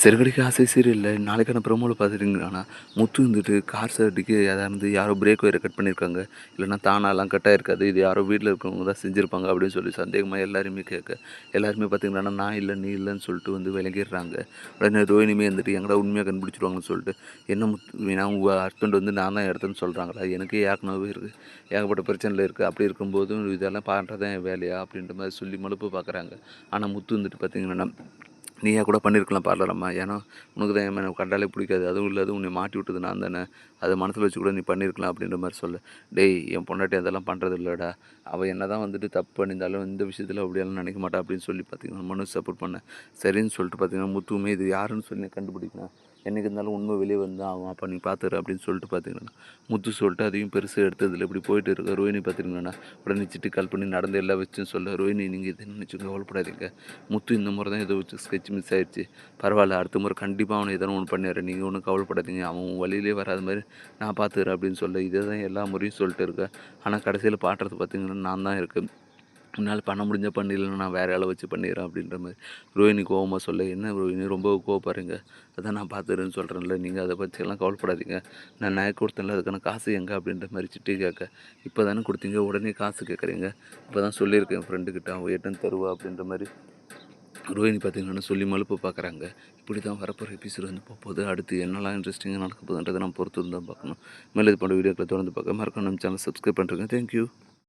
சிறுகடிக்கு ஆசை இல்லை. நாளைக்கான ப்ரோமோவில் பார்த்துட்டிங்கன்னா முத்து வந்துட்டு கார் சர்டிக்கு அதாவது யாரோ பிரேக் ஒயரை கட் பண்ணியிருக்காங்க இல்லைன்னா தானாலாம் கட் ஆகிருக்காது இது யாரோ வீட்டில் இருக்கவங்க தான் செஞ்சுருப்பாங்க அப்படின்னு சொல்லி சந்தேகமாக எல்லாருமே கேட்க. எல்லாருமே பார்த்தீங்கன்னா நான் இல்லை நீ இல்லைன்னு சொல்லிட்டு வந்து விளங்கிடுறாங்க. உடனே ரோஹினிமே வந்துட்டு எங்கடா உண்மையாக கண்டுபிடிச்சிருவாங்கன்னு சொல்லிட்டு என்ன முத்து நான் உங்கள் ஹஸ்பண்ட் வந்து நான் தான் இடத்துன்னு சொல்கிறாங்களா எனக்கே ஏற்கனவே இருக்குது ஏகப்பட்ட பிரச்சனையில் இருக்குது அப்படி இருக்கும்போதும் இதெல்லாம் பண்ணுறதான் என் வேலையா? அப்படின்ற மாதிரி சொல்லி மலுப்பு பார்க்குறாங்க. ஆனால் முத்து வந்துட்டு பார்த்தீங்கன்னா நீயா கூட பண்ணியிருக்கலாம் பார்லரம்மா ஏன்னா உனக்கு தான் என் எனக்கு கண்டாலே பிடிக்காது. அதுவும் இல்லாத உன்னை மாட்டி விட்டது நான் தானே. அதை மனசில் வச்சு கூட நீ பண்ணியிருக்கலாம் அப்படின்ற மாதிரி சொல்ல. டேய் என் பொண்டாட்டி அதெல்லாம் பண்ணுறது இல்லைடா. அவள் என்ன தான் வந்துட்டு தப்பு பண்ணியிருந்தாலும் இந்த விஷயத்தில் அப்படியெல்லாம் நினைக்க மாட்டா அப்படின்னு சொல்லி பார்த்தீங்கன்னா மனு சப்போர்ட் பண்ணேன் சரின்னு சொல்லிட்டு பார்த்தீங்கன்னா முத்துவுமே இது யாருன்னு சொல்லி கண்டுபிடிக்கணும். என்றைக்கு இருந்தாலும் உண்மை வெளியே வந்து அவன் அப்போ நீ பார்த்துரு அப்படின்னு சொல்லிட்டு பார்த்தீங்கன்னா முத்து சொல்லிட்டு அதையும் பெருசாக எடுத்ததில் இப்படி போயிட்டு இருக்க ரோஹினி பார்த்தீங்கன்னா உடனே சிட்டு கால் பண்ணி நடந்து எல்லாம் வச்சுன்னு சொல்ல. ரோஹினி நீங்கள் இது நினச்சி கவலைப்படாதீங்க. முத்து இந்த முறை தான் ஏதோ வச்சு ஸ்கெட்ச் மிஸ் ஆயிடுச்சு. பரவாயில்ல அடுத்த முறை கண்டிப்பாக அவனை எதனா ஒன்று பண்ணிடுறேன். நீங்கள் ஒன்றும் கவலைப்படாதீங்க. அவன் வழியிலே வராத மாதிரி நான் பார்த்துக்கிறேன் அப்படின்னு சொல்ல. இதை தான் எல்லா முறையும் சொல்லிட்டு இருக்கேன் ஆனால் கடைசியில் பாட்டுறது பார்த்தீங்கன்னா நான் தான் இருக்கேன். உன்னால் பண்ண முடிஞ்ச பண்ணிடலன்னா நான் வேறு ஆளை வச்சு பண்ணிடுறேன் அப்படின்ற மாதிரி. ரோஹினி கோவமாக சொல்ல. என்ன ரோஹினி ரொம்ப கோவப்படுறீங்க? அதான் நான் பார்த்துறேன்னு சொல்கிறேன்ல நீங்கள் அதை பற்றியெல்லாம் கவலைப்படாதீங்க. நான் நகை கொடுத்தேன்ல அதுக்கான காசு எங்கே அப்படின்ற மாதிரி சிட்டி கேட்க. இப்போ தானே கொடுத்தீங்க உடனே காசு கேட்குறீங்க. இப்போ தான் சொல்லியிருக்கேன் என் ஃப்ரெண்டுக்கிட்ட அவன் எட்டுன்னு தருவா அப்படின்ற மாதிரி. ரோஹினி பார்த்திங்கன்னா சொல்லி மலுப்பு பார்க்குறாங்க. இப்படி தான் வரப்போகிற எபிசோடு வந்து போகுது அடுத்து என்னெல்லாம் இன்ட்ரெஸ்டிங்காக நடக்க போகுதுன்றதை நம்ம பொறுத்து தான் பார்க்கணும். மேலே இது போன்ற வீடியோக்களை தொடர்ந்து பார்க்க மறக்காம நம்ம சேனல் சப்ஸ்கிரைப் பண்ணுறேங்க தேங்க்யூ